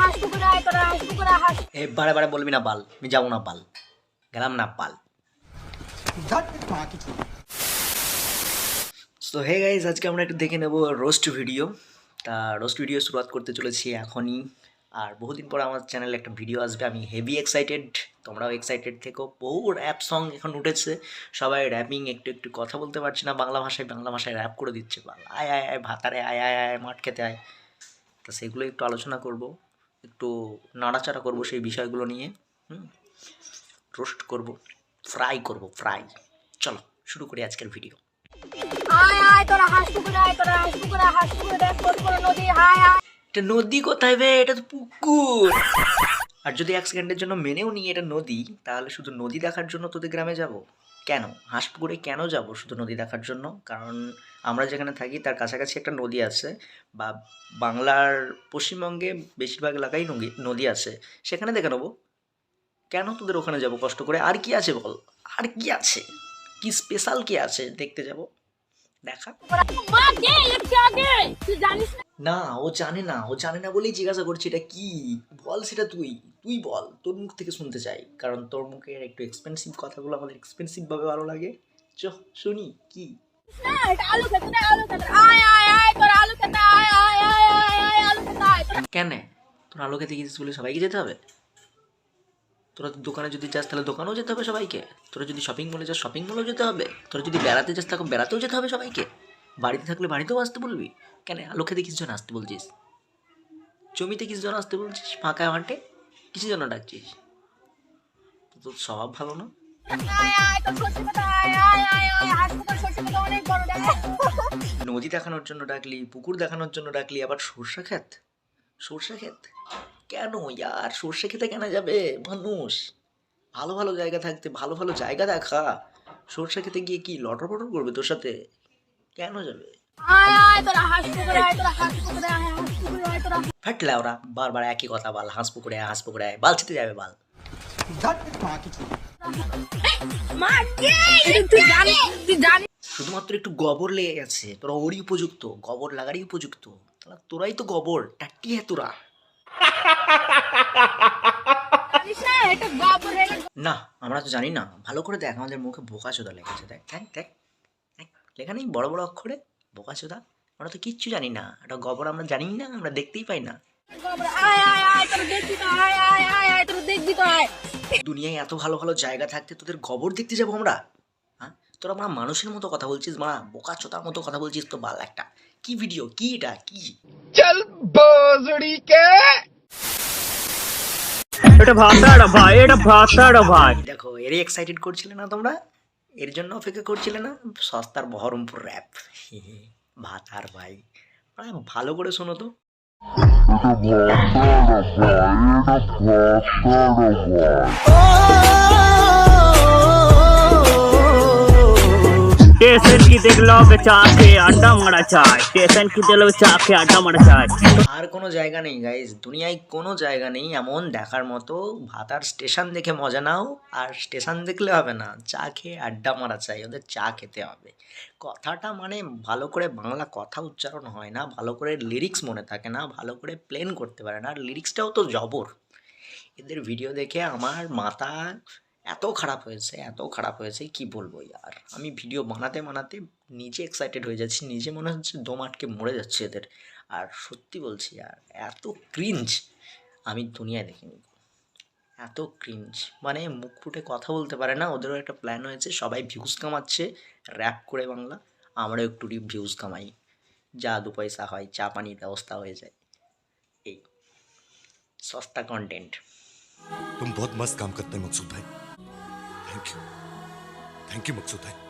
হাঁস পুকুরে আয় তোরা হাঁস পুকুরে হাঁস। এ বারে বারে বলবি না পাল আমি যাব না পাল। গেলাম না পাল। তো হে গাইজ আজকে আমরা একটু দেখে নেব রোস্ট ভিডিও তা রোস্ট ভিডিও শুরুয়াত করতে চলেছি এখনই। আর বহুদিন পর আমার চ্যানেলে একটা ভিডিও আসবে আমি হেভি এক্সাইটেড তোমরাও এক্সাইটেড থেকো। বহু র্যাপ সং এখন উঠেছে। সবাই র্যাপিং একটু একটু কথা বলতে পারছে না বাংলা ভাষায় বাংলা ভাষায় র্যাপ করে দিচ্ছে। বাল আয় আয় আয় ভাতারে আয় আয় আয় মাঠ খেতে আয়। তো সেগুলো একটু আলোচনা করব। একটু নাড়াচাড়া করব সেই বিষয়গুলো নিয়ে হুম? রোস্ট করব ফ্রাই করব ফ্রাই চলো শুরু করি আজকের ভিডিও এটা নদী কোথায় বে? এটা তো পুকুর। আর যদি এক সেকেন্ডের জন্য মেনেও নিই এটা নদী তাহলে শুধু নদী দেখার জন্য তোদের গ্রামে যাব? কেন? হাঁসপুকুরে কেন যাব শুধু নদী দেখার জন্য? কারণ আমরা যেখানে থাকি, তার কাছাকাছি একটা নদী আছে বা বাংলার পশ্চিমবঙ্গে বেশিরভাগ এলাকায় নদী নদী আছে। সেখানে দেখে নেব। কেন তোদের ওখানে যাব কষ্ট করে? আর কি আছে বল? আর কি আছে? কি স্পেশাল কি আছে? দেখতে যাব। দেখা? না ও জানে না ও জানে না বলেই জিজ্ঞাসা করছি এটা কি? বল সেটা তুই তুই বল তোর মুখ থেকে শুনতে চাই কারণ তোর মুখের একটু এক্সপেন্সিভ কথাগুলো আমাদের এক্সপেন্সিভ ভাবে ভালো লাগে। চ শুনি কি? কেন? তোর আলো খেতে গেছিস বলে সবাইকে যেতে হবে? তোরা দোকানে যদি যাস তাহলে দোকানেও যেতে হবে সবাইকে। তোরা যদি শপিং মলে যাস শপিং মলেও যেতে হবে। তোরা যদি বেড়াতে যাস, তখন বেড়াতেও যেতে হবে সবাইকে। বাড়িতে থাকলে বাড়িতেও আসতে বলবি? কেন? আলো খেতে কিছু জন আসতে বলছিস? জমিতে কিছু জন আসতে বলছিস? ফাঁকা মাঠে? কিছু জন্য ডাকছিস? তোর স্বভাব ভালো না? খেতে খেতে নদী দেখানোর জন্য ডাকলি, পুকুর দেখানোর জন্য ডাকলি, আবার সর্ষে ক্ষেত? সর্ষে ক্ষেত? কেন ইয়ার? সর্ষে খেতে কেন যাবে? মানুষ। ভালো ভালো জায়গা থাকতে ভালো ভালো জায়গা দেখা। সর্ষে খেতে গিয়ে কি লটর পটর করবে তোর সাথে? কেন যাবে? ফাটলে ওরা বারবার একই কথা বল হাঁস পুকুরে হাঁস পুকুরে আয়, বাল ছিতে যাবে বাল। তুই জানিস শুধুমাত্র একটু গোবর লেগে গেছে তোরা ওরই উপযুক্ত গোবর লাগারই উপযুক্ত। তোরাই তো গোবর টাট্টি হ্যাঁ তোরা। না, আমরা তো জানি না। ভালো করে দেখ, আমাদের মুখে বোকা চোদা লেগেছে, দেখ দেখ দেখ লেখা নেই বড় বড় অক্ষরে? বোকা চোদা আমরা তো কিচ্ছু জানি না। এটা গবর আমরা জানি না, আমরা দেখতেই পাই না। দুনিয়ায় এত ভালো ভালো জায়গা থাকতে তোদের গবর দেখতে যাব আমরা? হ্যাঁ তোরা আমরা মানুষের মতো কথা বলছিস, মা বোকাচোতার মতো কথা বলছিস তো বাল একটা। কি ভিডিও কি এটা? কি? চল বজড়ি এটা ভাতাড়া ভাই এটা ভাতাড়া ভাই। দেখো এরই এক্সাইটেড করছিলে না তোমরা? এর জন্য অপেক্ষা করছিলে না? সস্তার বহরমপুর র্যাপ ভাতার ভাই। ভালো করে শোনো তো। স্টেশন কি দেখল চা খেয়ে আড্ডা মারা চায় স্টেশন কি দেখল চা খেয়ে আড্ডা মারা চায় আর কোনো জায়গা নেই গাইজ দুনিয়ায় কোনো জায়গা নেই এমন দেখার মতো। ভাতার স্টেশন দেখে মজা নাও, আর স্টেশন দেখলে হবে না। চা খেয়ে আড্ডা মারা চাই, ওদের চা খেতে হবে। কথাটা মানে ভালো করে বাংলা কথা উচ্চারণ হয় না, ভালো করে লিরিক্স মনে থাকে না, ভালো করে প্লেন করতে পারে না। আর লিরিক্সটাও তো জবর। এদের ভিডিও দেখে আমার মাথা এত খারাপ হয়েছে এত খারাপ হয়েছে কি বলবো ইয়ার আমি ভিডিও বানাতে বানাতে নিজে এক্সাইটেড হয়ে যাচ্ছি নিজে মনে হচ্ছে দম আটকে মরে যাচ্ছে এদের আর সত্যি বলছি আর এত ক্রিঞ্জ আমি দুনিয়ায় দেখিনি এত ক্রিঞ্জ মানে মুখ ফুটে কথা বলতে পারে না ওদেরও একটা প্ল্যান হয়েছে সবাই ভিউজ কামাচ্ছে র্যাপ করে বাংলা আমরাও একটু ভিউজ কামাই যা দু পয়সা হয় চা পানির ব্যবস্থা হয়ে যায় এই সস্তা কন্টেন্ট तुम बहुत मस्त काम करते हैं मकसूद भाई thank you thank you Maqsood